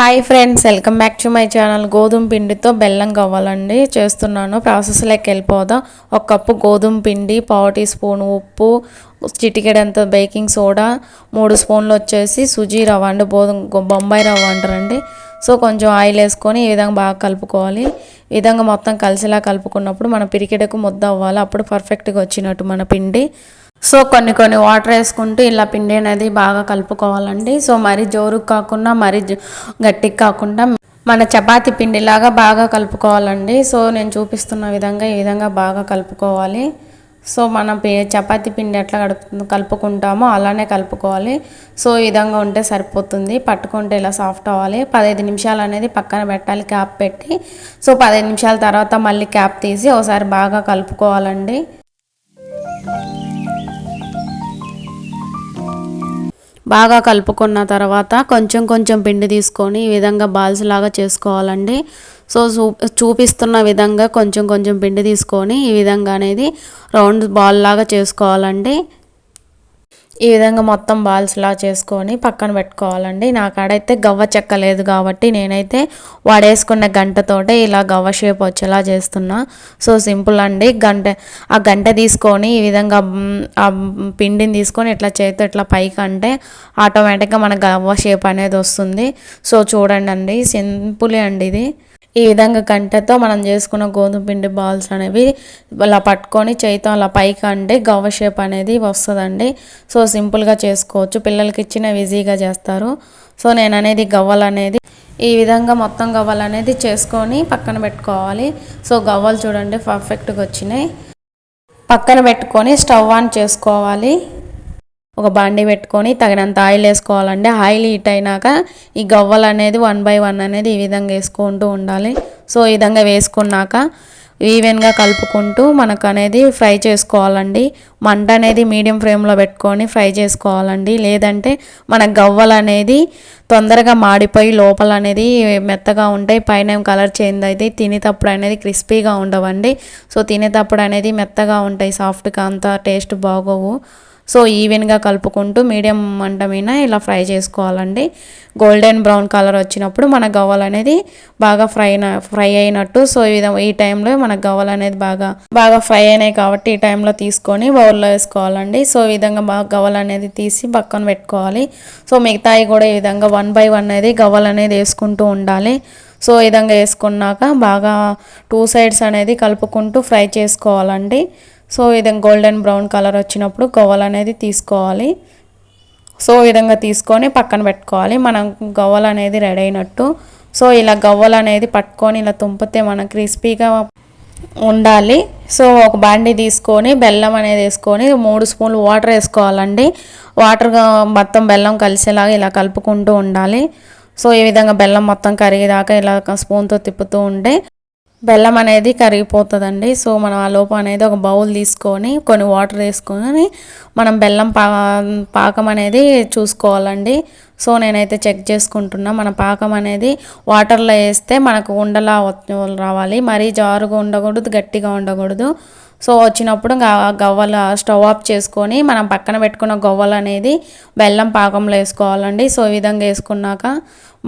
Hi friends welcome back to my channel గోధుమ పిండితో బెల్లం కావాలండి. చేస్తున్నాను. ప్రాసెస్లోకి వెళ్ళిపోదాం. ఒక కప్పు గోధుమ పిండి పావు టీ స్పూన్ ఉప్పు చిటికెడంత బేకింగ్ సోడా మూడు స్పూన్లు వచ్చేసి సుజీ రవ్వ అండి. గోధుమ బొంబాయి రవ్వ అంటారండి. సో కొంచెం ఆయిల్ వేసుకొని ఈ విధంగా బాగా కలుపుకోవాలి. ఈ విధంగా మొత్తం కలిసిలా కలుపుకున్నప్పుడు మన పిరికెడకు ముద్ద అవ్వాలి. అప్పుడు పర్ఫెక్ట్గా వచ్చినట్టు మన పిండి. సో కొన్ని కొన్ని వాటర్ వేసుకుంటూ ఇలా పిండి అనేది బాగా కలుపుకోవాలండి. సో మరీ జోరుకు కాకుండా మరీ గట్టికి కాకుండా మన చపాతి పిండిలాగా బాగా కలుపుకోవాలండి. సో నేను చూపిస్తున్న విధంగా ఈ విధంగా బాగా కలుపుకోవాలి. సో మనం చపాతి పిండి ఎట్లా కలుపు కలుపుకుంటామో అలానే కలుపుకోవాలి. సో ఈ విధంగా ఉంటే సరిపోతుంది. పట్టుకుంటే ఇలా సాఫ్ట్ అవ్వాలి. పదహైదు నిమిషాలు అనేది పక్కన పెట్టాలి క్యాప్ పెట్టి. సో పదహైదు నిమిషాల తర్వాత మళ్ళీ క్యాప్ తీసి ఒకసారి బాగా కలుపుకోవాలండి. బాగా కలుపుకున్న తర్వాత కొంచెం కొంచెం పిండి తీసుకొని ఈ విధంగా బాల్స్ లాగా చేసుకోవాలండి. సో చూపిస్తున్న విధంగా కొంచెం కొంచెం పిండి తీసుకొని ఈ విధంగా అనేది రౌండ్ బాల్ లాగా చేసుకోవాలండి. ఈ విధంగా మొత్తం బాల్స్లా చేసుకొని పక్కన పెట్టుకోవాలండి. నా కాడైతే గవ్వ చెక్క లేదు కాబట్టి నేనైతే వాడేసుకున్న గంటతోటే ఇలా గవ్వ షేప్ వచ్చేలా చేస్తున్నా. సో సింపుల్ అండి. గంట ఆ గంట తీసుకొని ఈ విధంగా ఆ పిండిని తీసుకొని ఇట్లా చేతితో ఇట్లా పైకి అంటే ఆటోమేటిక్గా మన గవ్వ షేప్ అనేది వస్తుంది. సో చూడండి అండి సింపులే అండి ఇది. ఈ విధంగా గంటతో మనం చేసుకున్న గోధుమ పిండి బాల్స్ అనేవి అలా పట్టుకొని చేయితో అలా పైకి అంటే గవ్వ షేప్ అనేది వస్తుందండి. సో సింపుల్గా చేసుకోవచ్చు. పిల్లలకి ఇచ్చిన ఈజీగా చేస్తారు. సో నేను అనేది గవ్వలు అనేది ఈ విధంగా మొత్తం గవ్వలు అనేది చేసుకొని పక్కన పెట్టుకోవాలి. సో గవ్వలు చూడండి పర్ఫెక్ట్గా వచ్చినాయి. పక్కన పెట్టుకొని స్టవ్ ఆన్ చేసుకోవాలి. ఒక బండి పెట్టుకొని తగినంత ఆయిల్ వేసుకోవాలండి. ఆయిల్ హీట్ అయినాక ఈ గవ్వలు అనేది వన్ బై వన్ అనేది ఈ విధంగా వేసుకుంటూ ఉండాలి. సో ఈ విధంగా వేసుకున్నాక ఈవెన్గా కలుపుకుంటూ మనకు అనేది ఫ్రై చేసుకోవాలండి. మంట అనేది మీడియం ఫ్లేమ్లో పెట్టుకొని ఫ్రై చేసుకోవాలండి. లేదంటే మన గవ్వలు అనేది తొందరగా మాడిపోయి లోపల అనేది మెత్తగా ఉంటాయి. పైన కలర్ చేంజ్ అయితే తినేటప్పుడు అనేది క్రిస్పీగా ఉండవండి. సో తినేటప్పుడు అనేది మెత్తగా ఉంటాయి. సాఫ్ట్గా అంత టేస్ట్ బాగోవు. సో ఈవెన్గా కలుపుకుంటూ మీడియం మంట మీద ఇలా ఫ్రై చేసుకోవాలండి. గోల్డెన్ బ్రౌన్ కలర్ వచ్చినప్పుడు మన గవ్వలు అనేది బాగా ఫ్రై ఫ్రై అయినట్టు. సో ఈ విధంగా ఈ టైంలో మన గవ్వలు అనేది బాగా బాగా ఫ్రై అయినాయి కాబట్టి ఈ టైంలో తీసుకొని బౌల్లో వేసుకోవాలండి. సో ఈ విధంగా బాగా గవ్వలు అనేది తీసి పక్కన పెట్టుకోవాలి. సో మిగతాయి కూడా ఈ విధంగా వన్ బై వన్ అనేది గవ్వలు అనేది వేసుకుంటూ ఉండాలి. సో ఈ విధంగా వేసుకున్నాక బాగా టూ సైడ్స్ అనేది కలుపుకుంటూ ఫ్రై చేసుకోవాలండి. సో విధంగా గోల్డెన్ బ్రౌన్ కలర్ వచ్చినప్పుడు గవ్వలు అనేది తీసుకోవాలి. సో ఈ విధంగా తీసుకొని పక్కన పెట్టుకోవాలి. మనం గవ్వలు అనేది రెడీ అయినట్టు. సో ఇలా గవ్వలు అనేది పట్టుకొని ఇలా తుంపితే మనం క్రిస్పీగా ఉండాలి. సో ఒక బాండి తీసుకొని బెల్లం అనేది వేసుకొని మూడు స్పూన్లు వాటర్ వేసుకోవాలండి. వాటర్గా మొత్తం బెల్లం కలిసేలాగా ఇలా కలుపుకుంటూ ఉండాలి. సో ఈ విధంగా బెల్లం మొత్తం కరిగేదాకా ఇలా స్పూన్తో తిప్పుతూ ఉంటే బెల్లం అనేది కరిగిపోతుందండి. సో మనం ఆ లోపు అనేది ఒక బౌల్ తీసుకొని కొన్ని వాటర్ వేసుకొని మనం బెల్లం పా పాకం అనేది చూసుకోవాలండి. సో నేనైతే చెక్ చేసుకుంటున్నా. మన పాకం అనేది వాటర్లో వేస్తే మనకు ఉండలా రావాలి. మరీ జారుగా ఉండకూడదు గట్టిగా ఉండకూడదు. సో వచ్చినప్పుడు గవ్వల స్టవ్ ఆఫ్ చేసుకొని మనం పక్కన పెట్టుకున్న గవ్వలు అనేది బెల్లం పాకంలో వేసుకోవాలండి. సో ఈ విధంగా వేసుకున్నాక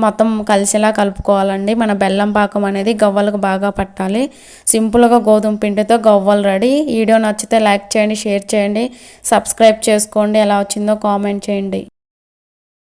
మొత్తం కలిసేలా కలుపుకోవాలండి. మన బెల్లం పాకం అనేది గవ్వలకు బాగా పట్టాలి. సింపుల్గా గోధుమ పిండితో గవ్వలు రెడీ. వీడియో నచ్చితే లైక్ చేయండి షేర్ చేయండి. సబ్స్క్రైబ్ చేసుకోండి. ఎలా వచ్చిందో కామెంట్ చేయండి.